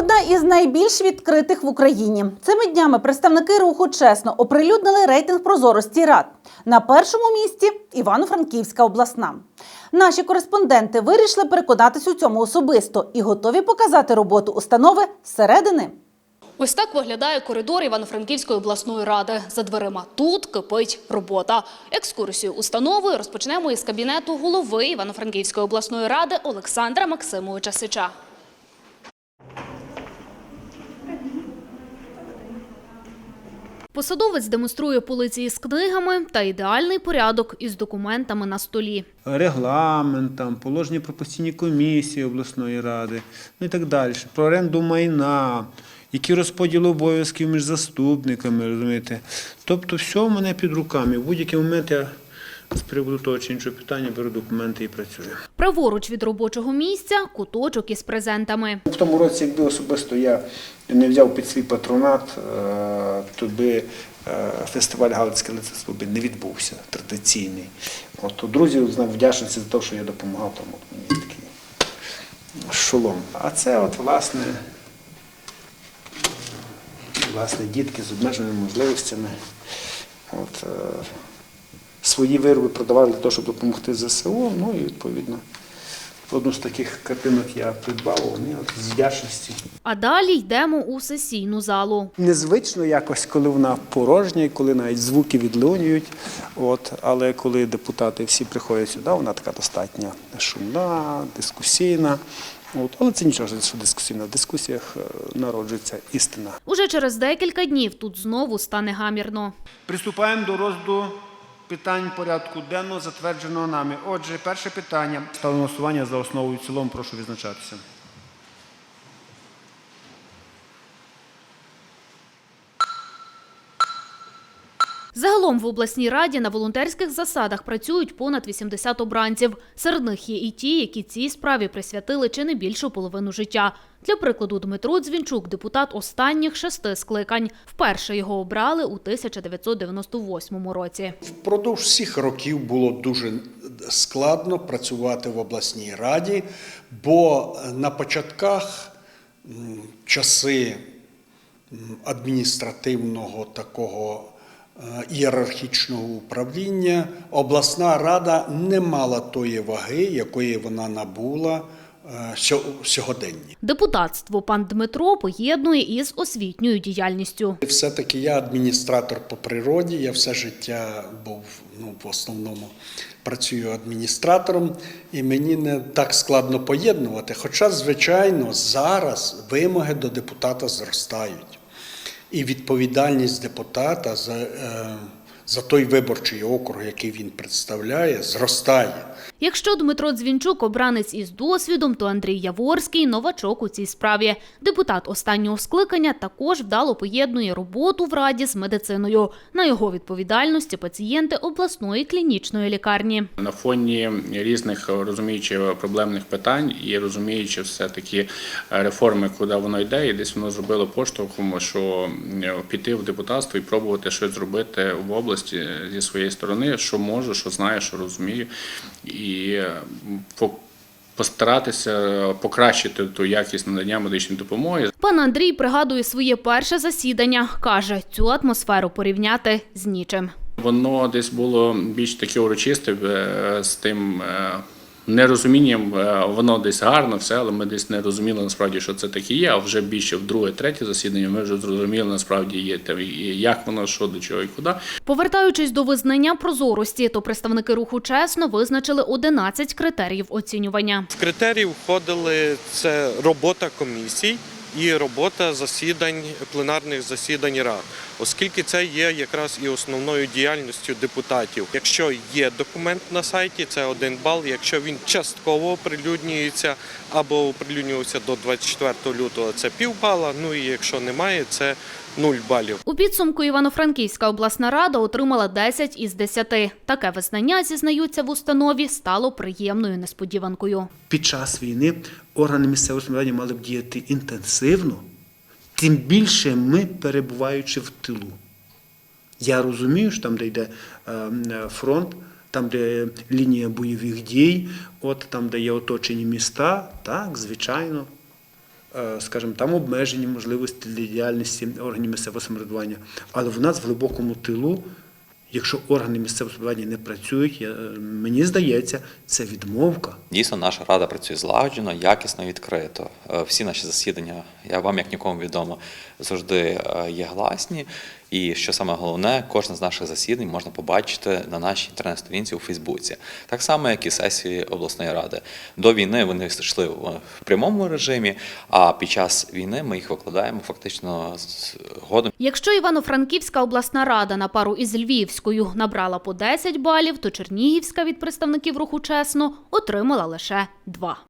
Одна із найбільш відкритих в Україні. Цими днями представники руху чесно оприлюднили рейтинг прозорості рад. На першому місці Івано-Франківська обласна. Наші кореспонденти вирішили переконатись у цьому особисто і готові показати роботу установи зсередини. Ось так виглядає коридор Івано-Франківської обласної ради. За дверима тут кипить робота. Екскурсію установою розпочнемо із кабінету голови Івано-Франківської обласної ради Олександра Максимовича Сича. Посадовець демонструє полиці з книгами та ідеальний порядок із документами на столі. регламент, там, положення про постійні комісії обласної ради, ну і так далі. Про оренду майна, які розподіли обов'язків між заступниками, розумієте. Тобто все в мене під руками. В будь-який момент я з приводу того чи іншого питання беру документи і працюю. Праворуч від робочого місця – куточок із презентами. В тому році, якби особисто я не взяв під свій патронат, е, то би е, фестиваль Галицьке лицарство би не відбувся традиційний. От у друзів вдячності за те, що я допомагав там. От мені такий шолом. А це от власне, власне дітки з обмеженими можливостями. От, е, свої вироби продавали для того, щоб допомогти ЗСУ. Ну і відповідно. Одну з таких картинок я придбав, вони от з вдячності. А далі йдемо у сесійну залу. Незвично якось, коли вона порожня, і коли навіть звуки відлунюють. От, але коли депутати всі приходять сюди, вона така достатньо шумна, дискусійна. От, але це нічого, що дискусійна. В дискусіях е, народжується істина. Уже через декілька днів тут знову стане гамірно. Приступаємо до розгляду питань порядку денного, затвердженого нами. Отже, перше питання. Ставлю голосування за основу і в цілому. Прошу відзначатися. Загалом в обласній раді на волонтерських засадах працюють понад 80 обранців. Серед них є і ті, які цій справі присвятили чи не більшу половину життя. Для прикладу, Дмитро Дзвінчук – депутат останніх шести скликань. Вперше його обрали у 1998 році. Впродовж всіх років було дуже складно працювати в обласній раді, бо на початках часи адміністративного такого ієрархічного управління обласна рада не мала тої ваги, якої вона набула е, сьо- сьогоденні. Депутатство пан Дмитро поєднує із освітньою діяльністю. Все-таки я адміністратор по природі, я все життя був ну, в основному працюю адміністратором, і мені не так складно поєднувати. Хоча, звичайно, зараз вимоги до депутата зростають. І відповідальність депутата за, е, за той виборчий округ, який він представляє, зростає. Якщо Дмитро Дзвінчук обранець із досвідом, то Андрій Яворський – новачок у цій справі. Депутат останнього скликання також вдало поєднує роботу в раді з медициною. На його відповідальності пацієнти обласної клінічної лікарні. На фоні різних розуміючи проблемних питань і розуміючи все таки реформи, куди воно йде, і десь воно зробило поштовхом, що піти в депутатство і пробувати щось зробити в області зі своєї сторони, що можу, що знаю, що розумію, і е, постаратися покращити ту якість надання медичної допомоги. Пан Андрій пригадує своє перше засідання. Каже, цю атмосферу порівняти з нічим. Воно десь було більш таке урочисте е, з тим е, нерозумінням. е, Воно десь гарно, все, але ми десь не розуміли насправді, що це таке є. А вже більше в друге, третє засідання ми вже зрозуміли насправді є там, як воно, що до чого і куди. Повертаючись до визнання прозорості, то представники руху чесно визначили 11 критеріїв оцінювання. В критерії входили це робота комісій і робота засідань, пленарних засідань рад, оскільки це є якраз і основною діяльністю депутатів. Якщо є документ на сайті, це один бал. Якщо він частково оприлюднюється або оприлюднювався до 24 лютого, це півбала. Ну і якщо немає, це 0 балів. У підсумку Івано-Франківська обласна рада отримала 10 із 10. Таке визнання, зізнаються в установі, стало приємною несподіванкою. Під час війни органи місцевого самоврядування мали б діяти інтенсивно, тим більше ми перебуваючи в тилу. Я розумію, що там, де йде е, е, фронт, там, де лінія бойових дій, от там, де є оточені міста, так, звичайно. Е, скажімо, там обмежені можливості для діяльності органів місцевого самоврядування. Але в нас в глибокому тилу, якщо органи місцевого самоврядування не працюють, мені здається, це відмовка. Дійсно, наша рада працює злагоджено, якісно, відкрито. Е, Всі наші засідання, я вам як нікому відомо, завжди е, є гласні. І що саме головне, кожне з наших засідань можна побачити на нашій інтернет-сторінці у Фейсбуці. Так само, як і сесії обласної ради. До війни вони йшли в прямому режимі, а під час війни ми їх викладаємо фактично згодом. Якщо Івано-Франківська обласна рада на пару із Львівською набрала по 10 балів, то Чернігівська від представників руху чесно отримала лише 2.